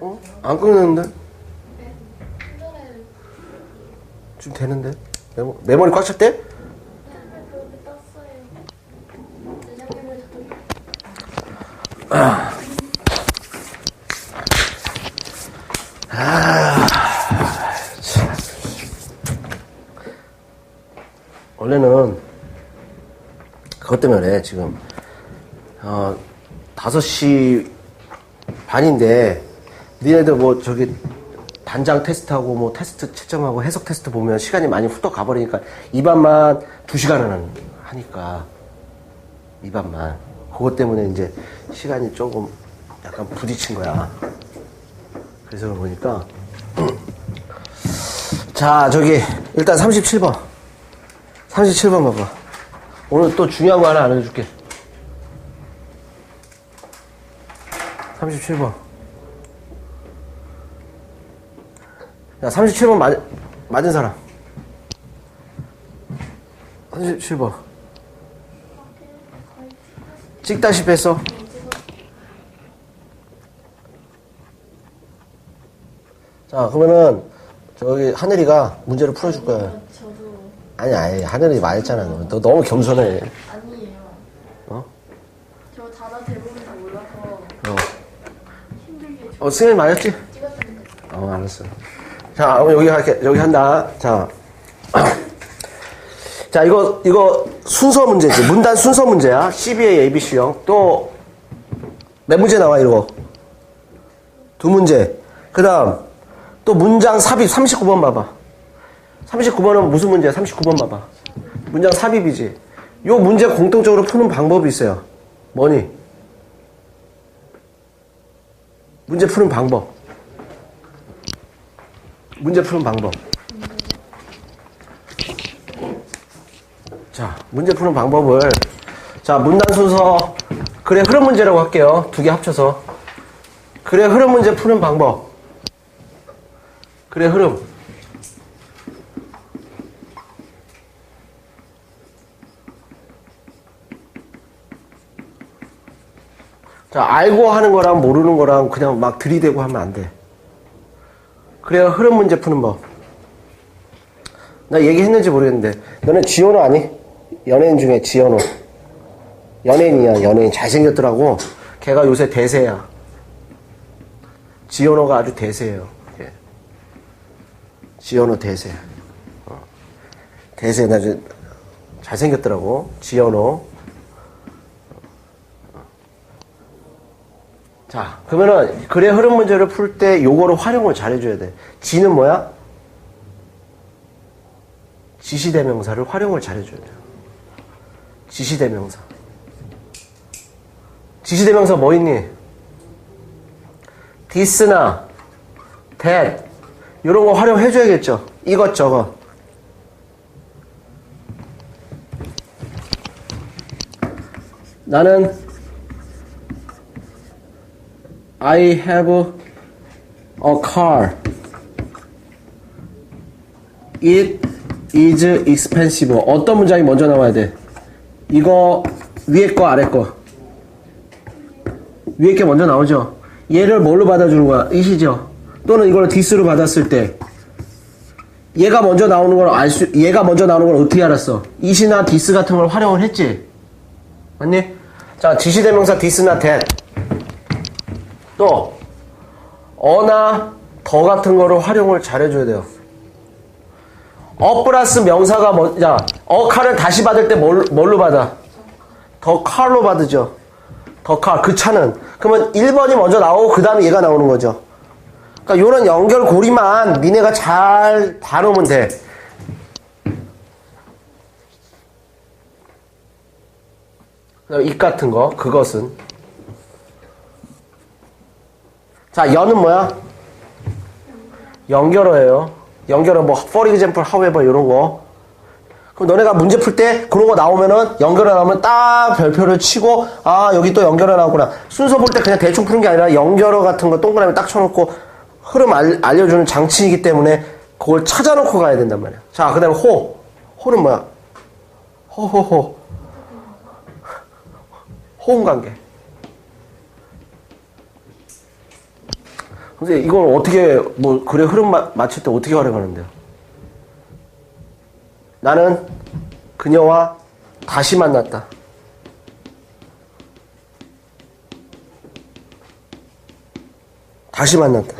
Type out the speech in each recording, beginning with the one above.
어? 안 끊는데? 지금 되는데? 메모, 메모리 꽉 찼대? 닫아. 원래는 그것 때문에 지금. 어, 5시 반인데, 니네들 뭐 저기 단장 테스트하고 뭐 테스트 채점하고 해석 테스트 보면 시간이 많이 후딱 가버리니까 이반만 2시간은 하니까 이반만. 그것 때문에 이제 시간이 조금 약간 부딪힌 거야. 그래서 보니까. 자, 저기, 일단 37번. 37번 봐봐. 오늘 또 중요한 거 하나 알려줄게. 37번. 야, 37번 맞, 맞은 사람. 37번. 찍다시피 했어. 자, 그러면은, 저기, 하늘이가 문제를 풀어줄 거야. 아니, 아니, 하늘이 말했잖아. 너, 너 너무 겸손해. 아니에요. 어? 저 단어 다 몰라서 어. 힘들게 어, 승현이 말했지? 어, 알았어. 자, 그럼 여기 할게. 여기 한다. 자. 자, 이거, 이거 순서 문제지. 문단 순서 문제야. CBA, ABC형. 또, 몇 문제 나와, 이거? 두 문제. 그 다음, 또 문장 삽입 39번 봐 봐. 39번은 무슨 문제야? 39번 봐봐. 문장 삽입이지. 요 문제 공통적으로 푸는 방법이 있어요. 뭐니? 문제 푸는 방법. 문제 푸는 방법. 자, 문제 푸는 방법을 자, 문단 순서 그래 흐름 문제라고 할게요. 두 개 합쳐서. 그래 흐름 문제 푸는 방법. 그래 흐름. 자, 알고 하는 거랑 모르는 거랑 그냥 막 들이대고 하면 안 돼. 그래야 흐름 문제 푸는 법. 나 얘기했는지 모르겠는데, 너네 지연호 아니? 연예인 중에 지연호. 연예인이야, 연예인. 잘생겼더라고. 걔가 요새 대세야. 지연호가 아주 대세예요. 예. 지연호 대세. 어. 대세, 나 잘생겼더라고. 지연호. 자, 그러면은, 글의 흐름 문제를 풀 때 요거를 활용을 잘 해줘야 돼. 지는 뭐야? 지시대명사를 활용을 잘 해줘야 돼요. 지시대명사. 지시대명사 뭐 있니? this나 that 이런 거 활용해줘야겠죠. 이것저것. 나는 I have a car. It is expensive. 어떤 문장이 먼저 나와야 돼? 이거 위에 거 아래 거. 위에 게 먼저 나오죠. 얘를 뭘로 받아주는 거야? it이죠. 또는 이걸 this로 받았을 때 얘가 먼저 나오는 걸 알 수, 얘가 먼저 나오는 걸 어떻게 알았어? it이나 this 같은 걸 활용을 했지. 맞니? 자, 지시대명사 this나 that. 또 어나 더 같은 거를 활용을 잘 해줘야 돼요. 어 플러스 명사가 뭐, 자, 어 칼을 다시 받을 때 뭘, 뭘로 받아? 더 칼로 받으죠. 더 칼, 그 차는. 그러면 1번이 먼저 나오고 그 다음에 얘가 나오는 거죠. 그러니까 요런 연결고리만 니네가 잘 다루면 돼. 이 같은 거, 그것은. 자, 연은 뭐야? 연결어예요. 연결어 뭐 for example, however 이런 거. 그럼 너네가 문제 풀 때 그런 거 나오면은 연결어 나오면 딱 별표를 치고 아 여기 또 연결어 나왔구나. 순서 볼 때 그냥 대충 푸는 게 아니라 연결어 같은 거 동그라미 딱 쳐놓고 흐름 알, 알려주는 장치이기 때문에 그걸 찾아놓고 가야 된단 말이야. 자, 그 다음에 호. 호는 뭐야? 호호호. 호응 관계. 근데 이걸 어떻게 뭐 글의 흐름 마, 맞출 때 어떻게 활용하는데요? 나는 그녀와 다시 만났다. 다시 만났다.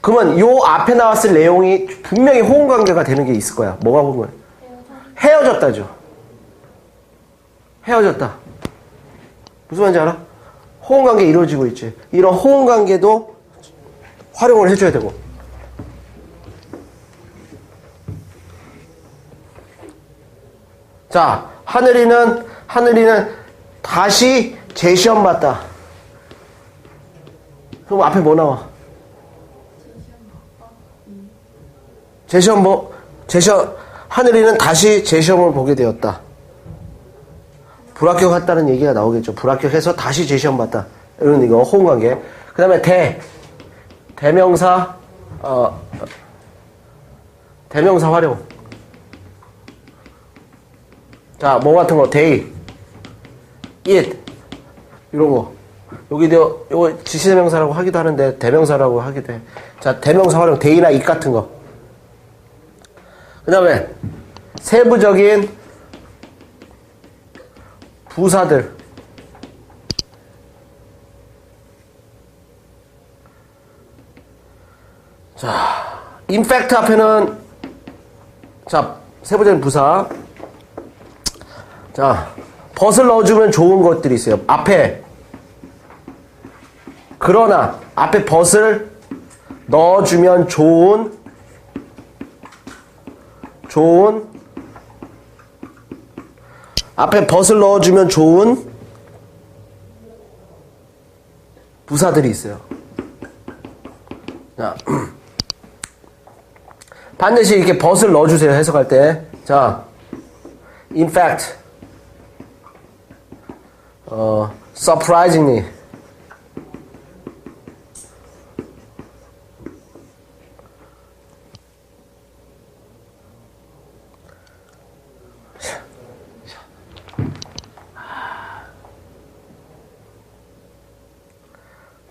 그러면 요 앞에 나왔을 내용이 분명히 호응 관계가 되는 게 있을 거야. 뭐가 호응? 헤어졌다죠. 헤어졌다. 무슨 말인지 알아? 호응 관계 이루어지고 있지. 이런 호응 관계도 활용을 해줘야 되고. 자, 하늘이는, 하늘이는 다시 재시험 봤다. 그럼 앞에 뭐 나와? 재시험 뭐, 재시험, 하늘이는 다시 재시험을 보게 되었다. 불합격했다는 얘기가 나오겠죠. 불합격해서 다시 재시험 봤다. 이런 이거 호응 관계. 그 다음에 대, 대명사, 어, 대명사 활용. 자, 뭐 같은 거, day, it, 이런 거. 여기도, 요거 지시대명사라고 하기도 하는데, 대명사라고 하기도 해. 자, 대명사 활용, day나 it 같은 거. 그 다음에, 세부적인 부사들. 자, fact 앞에는, 자, 세부적인 부사. 자, 벗을 넣어주면 좋은 것들이 있어요. 앞에. 그러나, 앞에 벗을 넣어주면 좋은, 좋은, 앞에 벗을 넣어주면 좋은 부사들이 있어요. 자, 반드시 이렇게 벗을 넣어주세요. 해석할 때. 자, in fact, 어, surprisingly.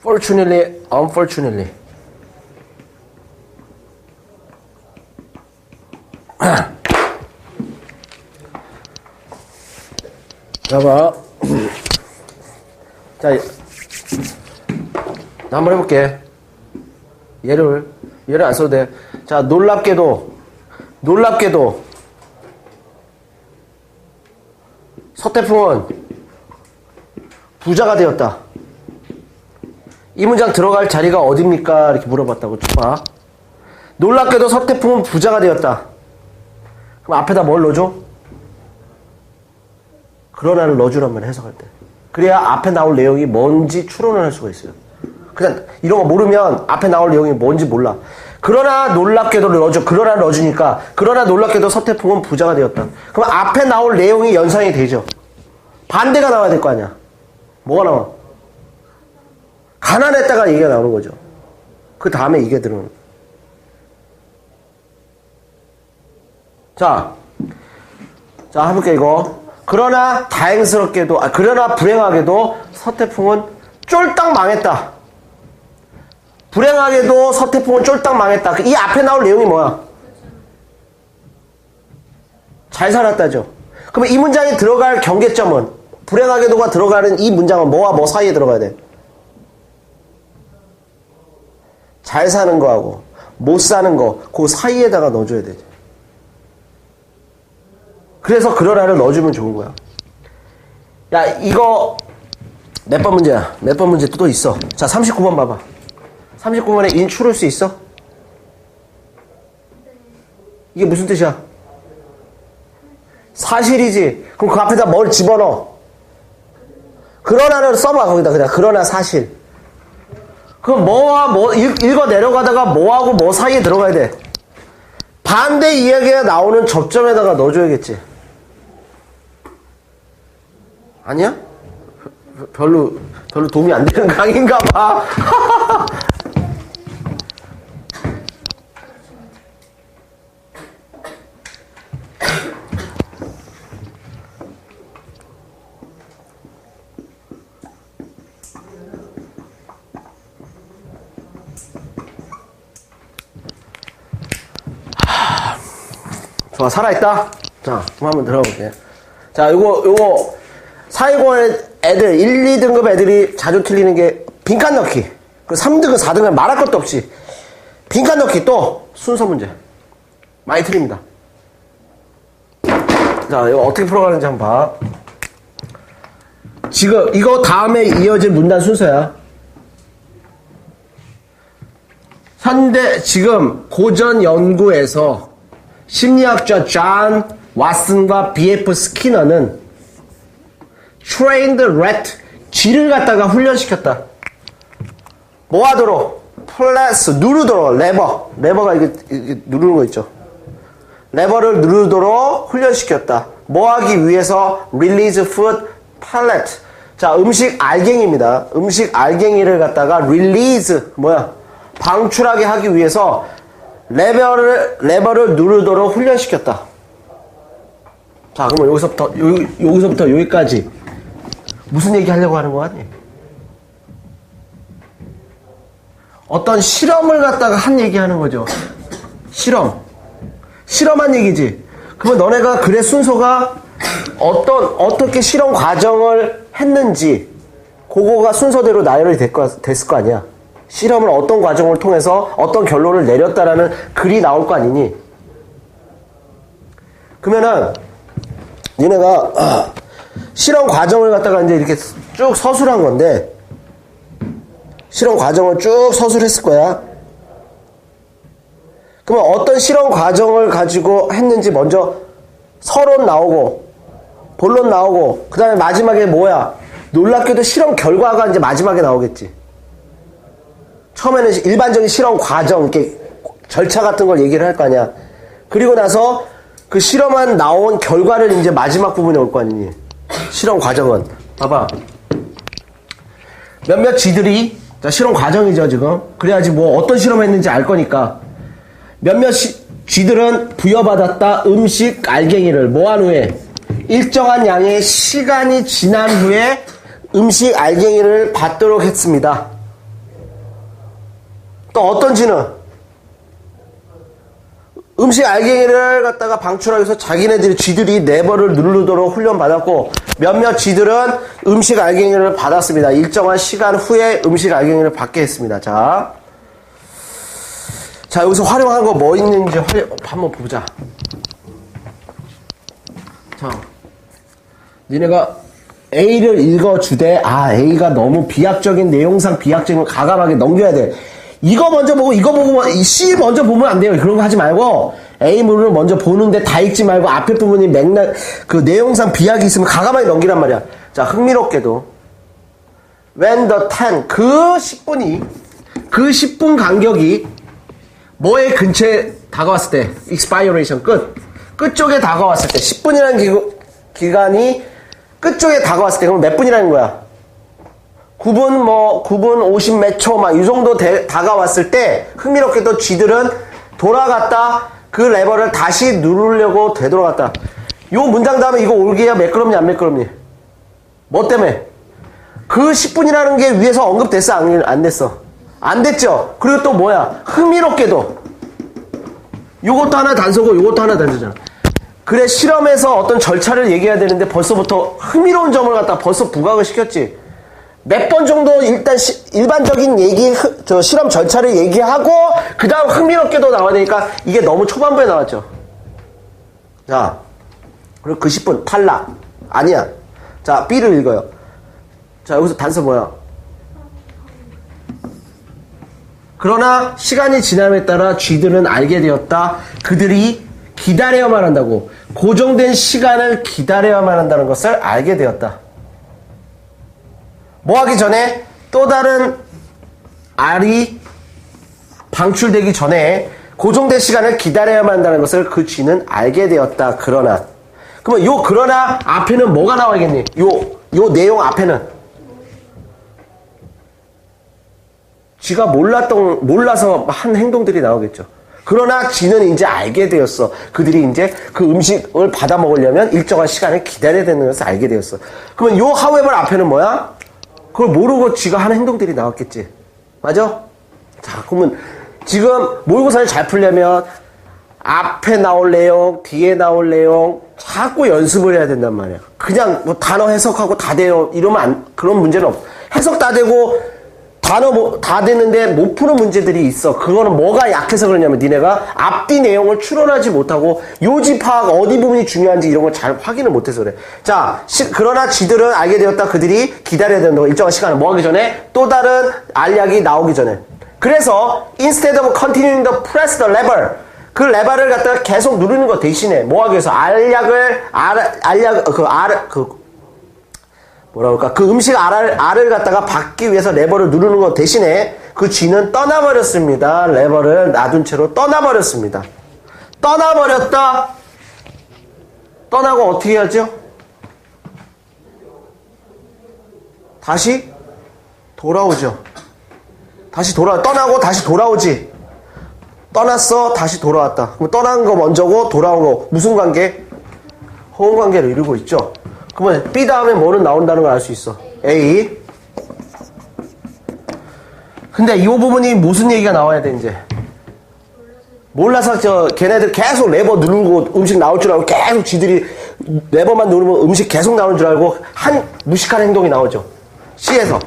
fortunately, unfortunately. 자, 봐. 자, 나 한번 해볼게. 얘를, 얘를 안 써도 돼. 자, 놀랍게도, 놀랍게도, 서태풍은 부자가 되었다. 이 문장 들어갈 자리가 어딥니까? 이렇게 물어봤다고 봐. 놀랍게도 서태풍은 부자가 되었다. 그럼 앞에다 뭘 넣어줘? 그러나를 넣어주란 말 해석할 때. 그래야 앞에 나올 내용이 뭔지 추론을 할 수가 있어요. 그냥 이런 거 모르면 앞에 나올 내용이 뭔지 몰라. 그러나 놀랍게도를 넣어줘. 그러나 넣어주니까 그러나 놀랍게도 서태풍은 부자가 되었다. 그럼 앞에 나올 내용이 연상이 되죠. 반대가 나와야 될 거 아니야. 뭐가 나와? 가난했다가 얘기가 나오는 거죠. 그 다음에 이게 들어오는. 자, 자, 해볼게, 이거. 그러나 다행스럽게도, 아, 그러나 불행하게도 서태풍은 쫄딱 망했다. 불행하게도 서태풍은 쫄딱 망했다. 이 앞에 나올 내용이 뭐야? 잘 살았다죠. 그러면 이 문장에 들어갈 경계점은, 불행하게도가 들어가는 이 문장은 뭐와 뭐 사이에 들어가야 돼? 잘 사는 거하고 못 사는 거, 그 사이에다가 넣어줘야 되죠. 그래서 그러라를 넣어주면 좋은 거야. 야, 이거 몇 번 문제야? 몇 번 문제 또 있어. 자, 39번 봐봐. 39번에 인 추를 수 있어? 이게 무슨 뜻이야? 사실이지. 그럼 그 앞에다 뭘 집어넣어? 그러나를 써봐, 거기다. 그냥 그러나 사실. 그럼 뭐와 뭐 읽, 읽어 내려가다가 뭐하고 뭐 사이에 들어가야 돼. 반대 이야기가 나오는 접점에다가 넣어줘야겠지. 아니야? 별로 별로 도움이 안 되는 강인가 봐. 좋아 살아있다. 자, 한번 들어볼게. 자, 요거 요거 사회고의 애들, 1, 2등급 애들이 자주 틀리는 게 빈칸 넣기. 그 3등급, 4등급 말할 것도 없이. 빈칸 넣기 또 순서 문제. 많이 틀립니다. 자, 이거 어떻게 풀어가는지 한번 봐. 지금 이거 다음에 이어질 문단 순서야. 현대 지금 고전 연구에서 심리학자 존 왓슨과 B.F. 스키너는 trained rat 쥐를 갖다가 훈련시켰다. 뭐 하도록? 플래스 누르도록 레버 레버가 이게, 이게 누르는 거 있죠. 레버를 누르도록 훈련시켰다. 뭐 하기 위해서 release food pallet. 자, 음식 알갱이입니다. 음식 알갱이를 갖다가 release 뭐야? 방출하게 하기 위해서 레버를 레버를 누르도록 훈련시켰다. 자, 그러면 여기서부터 요, 여기서부터 여기까지 무슨 얘기 하려고 하는 거 아니? 어떤 실험을 갖다가 한 얘기 하는 거죠. 실험. 실험한 얘기지. 그러면 너네가 글의 순서가 어떤, 어떻게 실험 과정을 했는지, 그거가 순서대로 나열이 될 거, 됐을 거 아니야. 실험을 어떤 과정을 통해서 어떤 결론을 내렸다라는 글이 나올 거 아니니. 그러면은, 니네가, 아, 실험 과정을 갖다가 이제 이렇게 쭉 서술한 건데, 실험 과정을 쭉 서술했을 거야. 그러면 어떤 실험 과정을 가지고 했는지 먼저 서론 나오고 본론 나오고 그 다음에 마지막에 뭐야? 놀랍게도 실험 결과가 이제 마지막에 나오겠지. 처음에는 일반적인 실험 과정 이렇게 절차 같은 걸 얘기를 할 거 아니야. 그리고 나서 그 실험한 나온 결과를 이제 마지막 부분에 올 거 아니니 실험 과정은 봐봐. 몇몇 쥐들이 자, 실험 과정이죠 지금. 그래야지 뭐 어떤 실험했는지 알 거니까. 몇몇 시- 쥐들은 부여받았다 음식 알갱이를 모한 후에 일정한 양의 시간이 지난 후에 음식 알갱이를 받도록 했습니다. 또 어떤 쥐는 음식 알갱이를 갖다가 방출하기 위해서 자기네들이 쥐들이 레버를 누르도록 훈련받았고 몇몇 쥐들은 음식 알갱이를 받았습니다. 일정한 시간 후에 음식 알갱이를 받게 했습니다. 자, 자, 여기서 활용한 거 뭐 있는지 활용, 한번 보자. 자, 니네가 A를 읽어주되, 아, A가 너무 비약적인 내용상 비약적인 걸 가감하게 넘겨야 돼. 이거 먼저 보고, 이거 보고, 뭐, 이 C 먼저 보면 안 돼요. 그런 거 하지 말고, A물을 먼저 보는데 다 읽지 말고, 앞에 부분이 맥락, 그 내용상 비약이 있으면 가감하게 넘기란 말이야. 자, 흥미롭게도, when the 10, 그 10분이, 그 10분 간격이, 뭐의 근처에 다가왔을 때 expiration 끝 끝쪽에 다가왔을 때 10분이라는 기, 간이 끝쪽에 다가왔을 때 그럼 몇 분이라는 거야 9분 뭐 9분 50 몇 초 막 이 정도 대- 다가왔을 때 흥미롭게도 쥐들은 돌아갔다. 그 레버를 다시 누르려고 되돌아갔다. 요 문장 다음에 이거 올게야 매끄럽니 안 매끄럽니? 뭐 때문에? 그 10분이라는 게 위에서 언급됐어? 안, 안 됐어? 안 됐죠? 그리고 또 뭐야? 흥미롭게도. 요것도 하나 단서고 요것도 하나 단서잖아. 그래 실험에서 어떤 절차를 얘기해야 되는데 벌써부터 흥미로운 점을 갖다 벌써 부각을 시켰지 몇 번 정도 일단 시- 일반적인 얘기 흐- 저 실험 절차를 얘기하고 그 다음 흥미롭게도 나와야 되니까 이게 너무 초반부에 나왔죠 자 그리고 그 10분 탈락 아니야 자 B를 읽어요 자 여기서 단서 뭐야 그러나 시간이 지남에 따라 쥐들은 알게 되었다. 그들이 기다려야만 한다고. 고정된 시간을 기다려야만 한다는 것을 알게 되었다. 뭐 하기 전에 또 다른 알이 방출되기 전에 고정된 시간을 기다려야만 한다는 것을 그 쥐는 알게 되었다. 그러나. 그러면 요 그러나 앞에는 뭐가 나와야겠니? 요, 요 내용 앞에는 쥐가 몰랐던, 몰라서 한 행동들이 나오겠죠. 그러나 쥐는 이제 알게 되었어. 그들이 이제 그 음식을 받아 먹으려면 일정한 시간을 기다려야 되는 것을 알게 되었어. 그러면 요 however 앞에는 뭐야? 그걸 모르고 쥐가 하는 행동들이 나왔겠지. 맞아? 자, 그러면 지금 모의고사를 잘 풀려면 앞에 나올 내용, 뒤에 나올 내용 자꾸 연습을 해야 된단 말이야. 그냥 뭐 단어 해석하고 다 돼요. 이러면 안, 그런 문제는 없어. 해석 다 되고 단어 뭐, 다 되는데 못 푸는 문제들이 있어. 그거는 뭐가 약해서 그러냐면 니네가 앞뒤 내용을 추론하지 못하고 요지 파악 어디 부분이 중요한지 이런 걸 잘 확인을 못해서 그래. 자, 시- 그러나 지들은 알게 되었다. 그들이 기다려야 된다고 일정한 시간을 뭐 하기 전에 또 다른 알약이 나오기 전에. 그래서 instead of continuing to press the lever 그 레버를 갖다가 계속 누르는 것 대신에 뭐 하기 위해서 알약을 알 알약 그 알 그 뭐라 그럴까 그 음식 알을 알을 갖다가 받기 위해서 레버를 누르는 것 대신에 그 쥐는 떠나버렸습니다. 레버를 놔둔 채로 떠나버렸습니다. 떠나버렸다. 떠나고 어떻게 하죠? 다시 돌아오죠. 다시 돌아 떠나고 다시 돌아오지. 떠났어 다시 돌아왔다. 그럼 떠난 거 먼저고 돌아온 거 무슨 관계? 호응 관계를 이루고 있죠. 그러면 B 다음에 뭐는 나온다는 걸 알 수 있어. A. 근데 이 부분이 무슨 얘기가 나와야 돼 이제? 몰라서 저 걔네들 계속 레버 누르고 음식 나올 줄 알고 계속 지들이 레버만 누르면 음식 계속 나오는 줄 알고 한 무식한 행동이 나오죠. C에서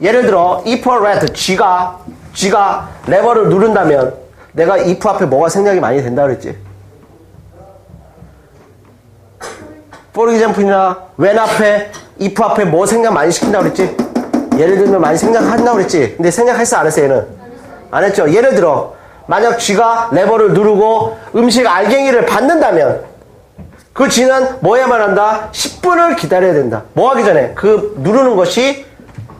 예를 들어 if or red G가 G가 레버를 누른다면 내가 if 앞에 뭐가 생각이 많이 된다 그랬지. For example이나 when 앞에 if 앞에 뭐 생각 많이 시킨다 그랬지. 예를 들면 많이 생각한다 그랬지. 근데 생각했어 안 했어 얘는? 안 했죠. 예를 들어 만약 쥐가 레버를 누르고 음식 알갱이를 받는다면 그 쥐는 뭐 해야만 한다? 10분을 기다려야 된다. 뭐 하기 전에? 그 누르는 것이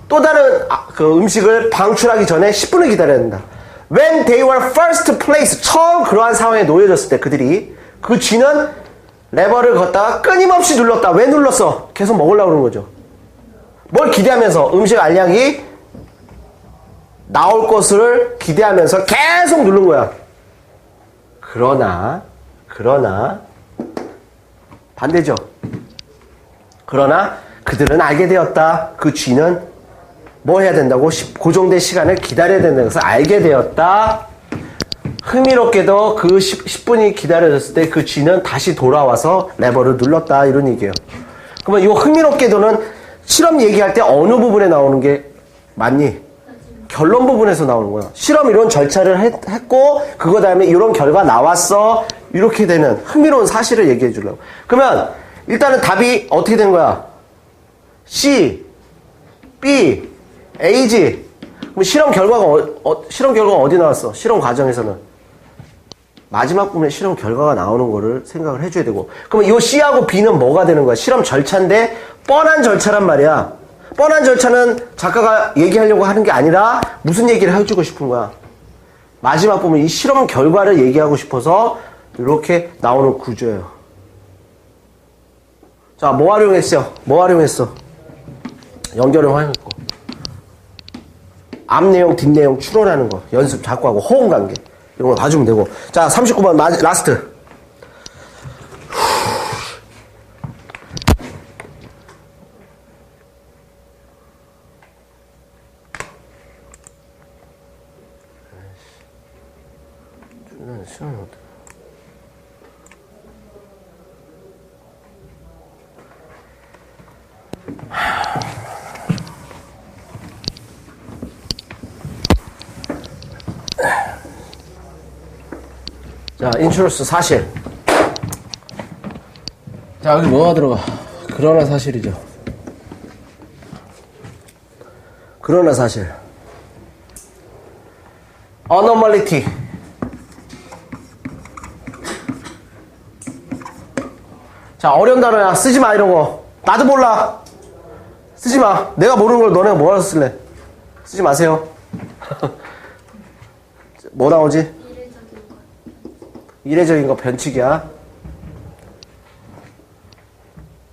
또 다른 아, 그 음식을 방출하기 전에 10분을 기다려야 된다. When they were first placed, 처음 그러한 상황에 놓여졌을 때 그들이 그 쥐는 레버를 걷다가 끊임없이 눌렀다. 왜 눌렀어? 계속 먹으려고 그러는 거죠. 뭘 기대하면서 음식 알약이 나올 것을 기대하면서 계속 누른 거야. 그러나, 그러나, 반대죠. 그러나 그들은 알게 되었다. 그 쥐는 뭐 해야 된다고? 시- 고정된 시간을 기다려야 된다는 것을 알게 되었다. 흥미롭게도 그 10, 분이 기다려졌을 때 그 쥐는 다시 돌아와서 레버를 눌렀다. 이런 얘기예요. 그러면 이 흥미롭게도는 실험 얘기할 때 어느 부분에 나오는 게 맞니? 결론 부분에서 나오는 거야. 실험 이런 절차를 했, 고 그거 다음에 이런 결과 나왔어. 이렇게 되는 흥미로운 사실을 얘기해 주려고. 그러면 일단은 답이 어떻게 된 거야? C, B, A지. 그럼 실험 결과가 어, 어- 실험 결과가 어디 나왔어? 실험 과정에서는 마지막 부분에 실험 결과가 나오는 거를 생각을 해줘야 되고. 그러면 이 C하고 B는 뭐가 되는 거야? 실험 절차인데 뻔한 절차란 말이야. 뻔한 절차는 작가가 얘기하려고 하는 게 아니라 무슨 얘기를 해주고 싶은 거야? 마지막 부분 이 실험 결과를 얘기하고 싶어서 이렇게 나오는 구조예요. 자, 뭐 활용했어? 뭐 활용했어? 연결을 활용했고. 앞 내용, 뒷 내용 추론하는 거. 연습 자꾸 하고 호응 관계. 이런 거 봐주면 되고. 자, 39번 마, 라스트. 인트로스 사실. 자, 여기 뭐가 들어가? 그러나 사실이죠. 그러나 사실. 어너멀리티. 자, 어려운 단어야. 쓰지 마, 이런 거. 나도 몰라. 쓰지 마. 내가 모르는 걸 너네가 뭐하러 쓸래? 쓰지 마세요. 뭐 나오지? 이례적인 거 변칙이야.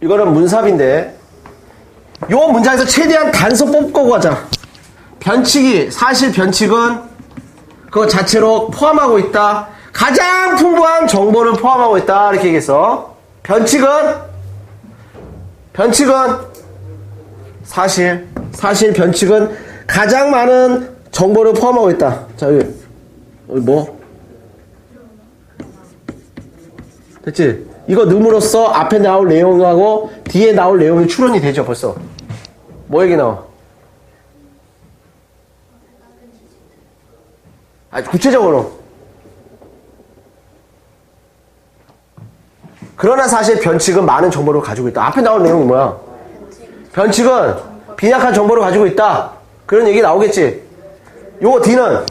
이거는 문삽인데 요 문장에서 최대한 단서 뽑고 가자. 변칙이 사실 변칙은 그거 자체로 포함하고 있다. 가장 풍부한 정보를 포함하고 있다. 이렇게 얘기했어. 변칙은 변칙은 사실 사실 변칙은 가장 많은 정보를 포함하고 있다. 자 여기, 여기 뭐 됐지? 이거 넣음으로써 앞에 나올 내용하고 뒤에 나올 내용이 추론이 되죠, 벌써. 뭐 얘기 나와? 아, 구체적으로. 그러나 사실 변칙은 많은 정보를 가지고 있다. 앞에 나올 내용이 뭐야? 변칙은 빈약한 정보를 가지고 있다. 그런 얘기 나오겠지. 요거 D는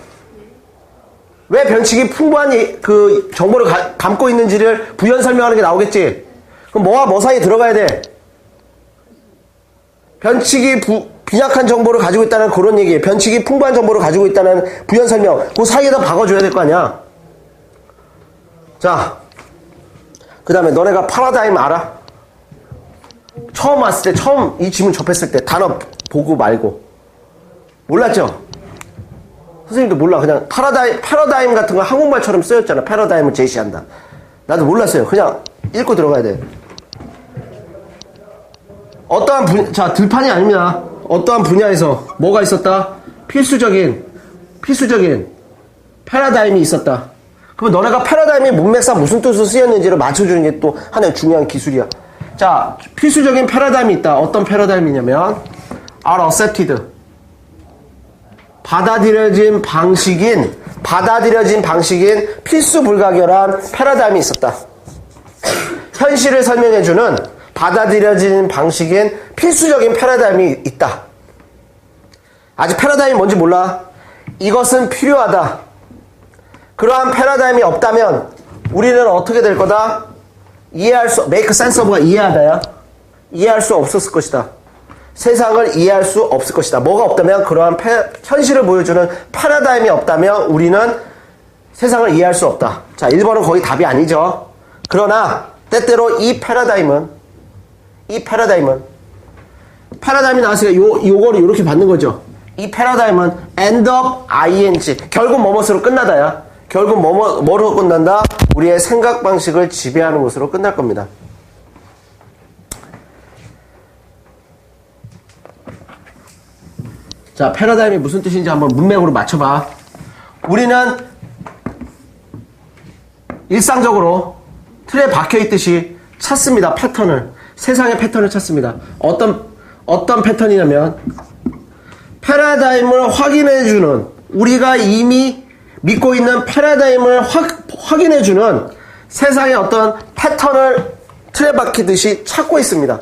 왜 변칙이 풍부한 이- 그 정보를 가- 담고 있는지를 부연 설명하는 게 나오겠지. 그럼 뭐와 뭐 사이에 들어가야 돼? 변칙이 부- 빈약한 정보를 가지고 있다는 그런 얘기예요. 변칙이 풍부한 정보를 가지고 있다는 부연 설명. 그 사이에다 박아줘야 될 거 아니야. 자, 그 다음에 너네가 파라다임 알아? 처음 왔을 때, 처음 이 지문 접했을 때 단어 보고 말고. 몰랐죠? 선생님도 몰라. 그냥 파라다임, 파라다임 같은 거 한국말처럼 쓰였잖아. 패러다임을 제시한다. 나도 몰랐어요. 그냥 읽고 들어가야 돼. 어떠한 분, 자, 들판이 아닙니다. 어떠한 분야에서 뭐가 있었다? 필수적인, 필수적인 패러다임이 있었다. 그럼 너네가 패러다임이 문맥상 무슨 뜻으로 쓰였는지를 맞춰주는 게 또 하나의 중요한 기술이야. 자, 필수적인 패러다임이 있다. 어떤 패러다임이냐면, are accepted. 받아들여진 방식인, 받아들여진 방식인 필수 불가결한 패러다임이 있었다. 현실을 설명해주는 받아들여진 방식인 필수적인 패러다임이 있다. 아직 패러다임이 뭔지 몰라. 이것은 필요하다. 그러한 패러다임이 없다면 우리는 어떻게 될 거다? 이해할 수, make sense of가 이해하다야. 이해할 수 없었을 것이다. 세상을 이해할 수 없을 것이다. 뭐가 없다면 그러한 패- 현실을 보여주는 패러다임이 없다면 우리는 세상을 이해할 수 없다. 자, 1번은 거의 답이 아니죠. 그러나 때때로 이 패러다임은 이 패러다임은 패러다임이 나왔으니까 요, 요거를 이렇게 받는 거죠. 이 패러다임은 end up ing 결국 뭐뭇으로 끝나다야. 결국 뭐뭐 뭐로 끝난다? 우리의 생각 방식을 지배하는 것으로 끝날 겁니다. 자, 패러다임이 무슨 뜻인지 한번 문맥으로 맞춰봐. 우리는 일상적으로 틀에 박혀 있듯이 찾습니다. 패턴을. 세상의 패턴을 찾습니다. 어떤, 어떤 패턴이냐면, 패러다임을 확인해주는, 우리가 이미 믿고 있는 패러다임을 확, 확인해주는 세상의 어떤 패턴을 틀에 박히듯이 찾고 있습니다.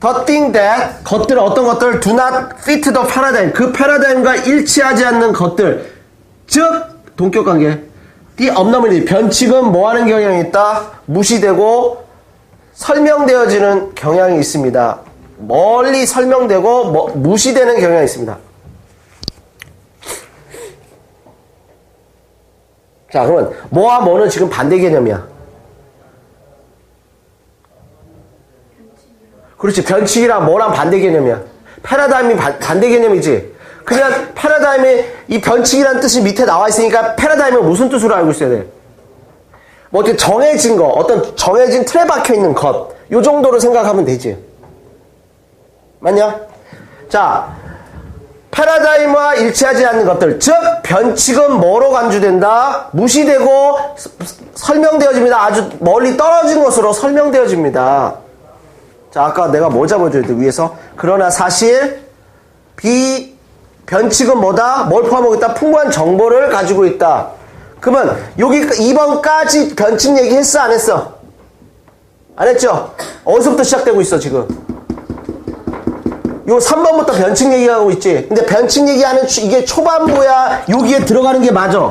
The thing that 것들 어떤 것들 do not fit the paradigm. 그 패러다임과 일치하지 않는 것들. 즉 동격 관계. the abnormality 변칙은 뭐하는 경향이 있다? 무시되고 설명되어지는 경향이 있습니다. 멀리 설명되고 뭐- 무시되는 경향이 있습니다. 자 그러면 뭐와 뭐는 지금 반대 개념이야 그렇지. 변칙이랑 뭐랑 반대 개념이야. 패러다임이 반- 반대 개념이지. 그냥 패러다임이 이 변칙이라는 뜻이 밑에 나와 있으니까 패러다임은 무슨 뜻으로 알고 있어야 돼? 뭐 어떻게 정해진 거, 어떤 정해진 틀에 박혀 있는 것, 요 정도로 생각하면 되지. 맞냐? 자, 패러다임과 일치하지 않는 것들, 즉 변칙은 뭐로 간주된다? 무시되고 설명되어집니다. 아주 멀리 떨어진 것으로 설명되어집니다. 자, 아까 내가 뭐 잡아줘야 돼, 위에서? 그러나 사실, 비, 변칙은 뭐다? 뭘 포함하고 있다? 풍부한 정보를 가지고 있다. 그러면, 여기 2번까지 변칙 얘기 했어, 안 했어? 안 했죠? 어디서부터 시작되고 있어, 지금? 요 3번부터 변칙 얘기하고 있지? 근데 변칙 얘기하는, 초- 이게 초반부야, 여기에 들어가는 게 맞아.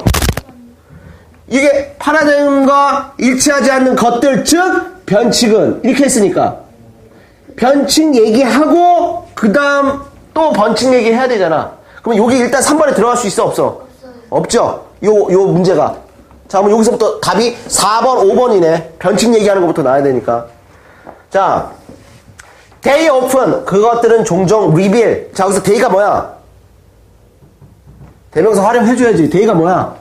이게 파라다임과 일치하지 않는 것들, 즉, 변칙은, 이렇게 했으니까. 변칙 얘기하고 그 다음 또 번칙 얘기해야 되잖아. 그럼 여기 일단 3번에 들어갈 수 있어 없어? 없죠. 요, 요 문제가. 자 그럼 여기서부터 답이 4번 5번이네. 변칙 얘기하는 것부터 나와야 되니까. 자 day often 그것들은 종종 reveal. 자 여기서 day가 뭐야? 대명사 활용해줘야지. day가 뭐야?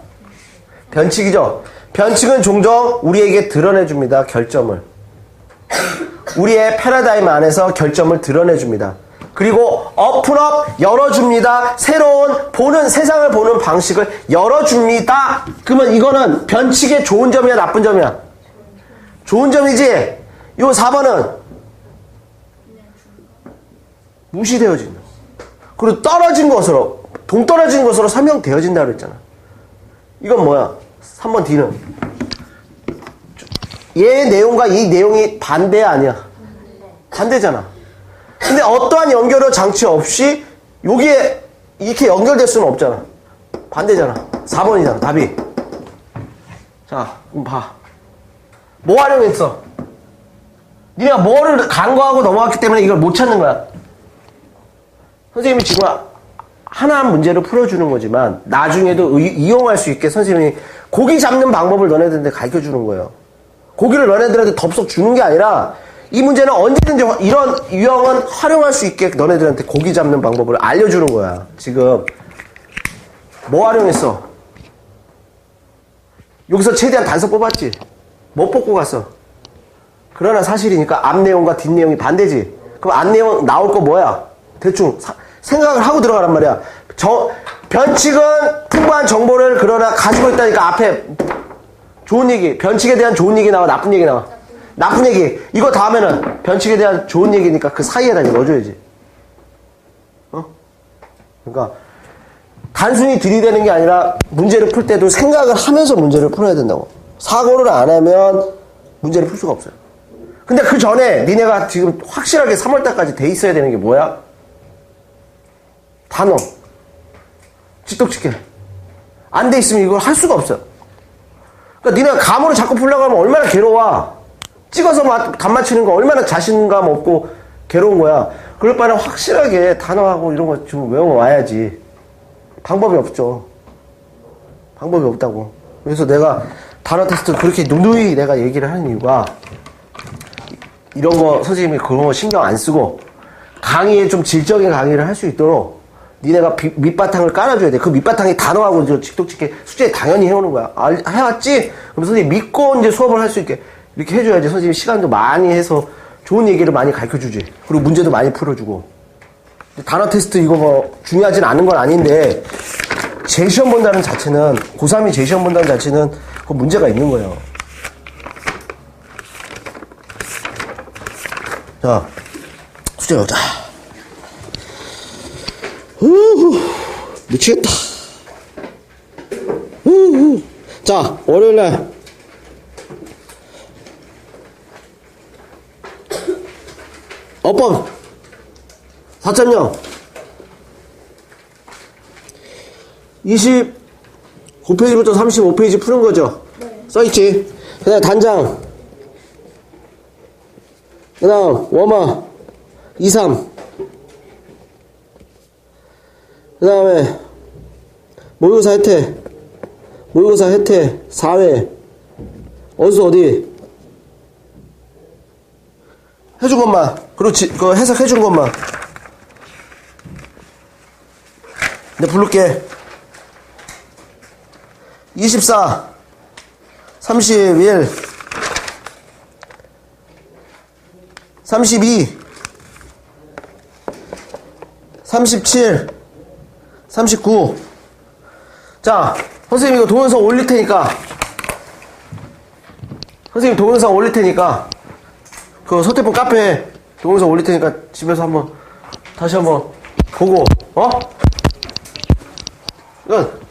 변칙이죠. 변칙은 종종 우리에게 드러내줍니다. 결점을. 우리의 패러다임 안에서 결점을 드러내줍니다. 그리고 up 열어줍니다. 새로운 보는 세상을 보는 방식을 열어줍니다. 그러면 이거는 변칙의 좋은 점이야 나쁜 점이야? 좋은 점이지. 요 4번은 무시되어진다. 그리고 떨어진 것으로 동떨어진 것으로 설명되어진다 그랬잖아. 이건 뭐야? 3번 D는 얘 내용과 이 내용이 반대 아니야? 반대잖아. 근데 어떠한 연결어 장치 없이 여기에 이렇게 연결될 수는 없잖아. 반대잖아. 4번이잖아, 답이. 자, 그럼 봐. 뭐 활용했어? 니네가 뭐를 간과하고 넘어갔기 때문에 이걸 못 찾는 거야. 선생님이 지금 하나한 문제를 풀어주는 거지만 나중에도 의- 이용할 수 있게 선생님이 고기 잡는 방법을 너네들한테 가르쳐 주는 거예요. 고기를 너네들한테 덥석 주는 게 아니라 이 문제는 언제든지 화- 이런 유형은 활용할 수 있게 너네들한테 고기 잡는 방법을 알려주는 거야. 지금 뭐 활용했어? 여기서 최대한 단서 뽑았지. 못 뽑고 갔어. 그러나 사실이니까 앞 내용과 뒷 내용이 반대지. 그럼 앞 내용 나올 거 뭐야? 대충 사- 생각을 하고 들어가란 말이야. 저 변칙은 풍부한 정보를 그러나 가지고 있다니까 앞에 좋은 얘기, 변칙에 대한 좋은 얘기 나와, 나쁜 얘기 나와. 나쁜 얘기. 이거 다음에는 변칙에 대한 좋은 얘기니까 그 사이에다 넣어줘야지. 어? 그러니까 단순히 들이대는 게 아니라 문제를 풀 때도 생각을 하면서 문제를 풀어야 된다고. 사고를 안 하면 문제를 풀 수가 없어요. 근데 그 전에 니네가 지금 확실하게 3월달까지 돼 있어야 되는 게 뭐야? 단어. 지떡지게. 안 돼 있으면 이걸 할 수가 없어요. 그러니까 니네가 감으로 자꾸 풀려고 하면 얼마나 괴로워. 찍어서 마- 감 맞추는 거 얼마나 자신감 없고 괴로운 거야. 그럴 바에는 확실하게 단어하고 이런 거 좀 외워와야지. 방법이 없죠. 방법이 없다고. 그래서 내가 단어 테스트 그렇게 누누이 내가 얘기를 하는 이유가 이런 거 선생님이 그런 거 신경 안 쓰고 강의에 좀 질적인 강의를 할 수 있도록 니네가 비- 밑바탕을 깔아줘야 돼. 그 밑바탕이 단어하고 저 직독직해 숙제 당연히 해오는 거야. 알- 해왔지? 그럼 선생님 믿고 이제 수업을 할 수 있게 이렇게 해줘야지. 선생님 시간도 많이 해서 좋은 얘기를 많이 가르쳐 주지. 그리고 문제도 많이 풀어주고. 단어 테스트 이거 뭐 중요하진 않은 건 아닌데 재시험 본다는 자체는 고3이 재시험 본다는 자체는 그 문제가 있는 거예요. 자, 숙제 보자. 우후, 미치겠다. 우후. 자, 월요일 날. 어법 4.0 29페이지부터 35페이지 푸는 거죠? 써있지. 그 다음 단장. 그 다음 워마 2, 3. 그 다음에 모의고사 혜태. 모의고사 혜태 4회. 어디서 어디? 해준 것만. 그렇지. 그 해석해준 것만. 내 부를게. 24, 31, 32, 37, 39. 자, 선생님 이거 동영상 올릴 테니까. 선생님 동영상 올릴 테니까. 그 서태풍 카페에 동영상 올릴 테니까 집에서 한번 다시 한번 보고, 어? 이건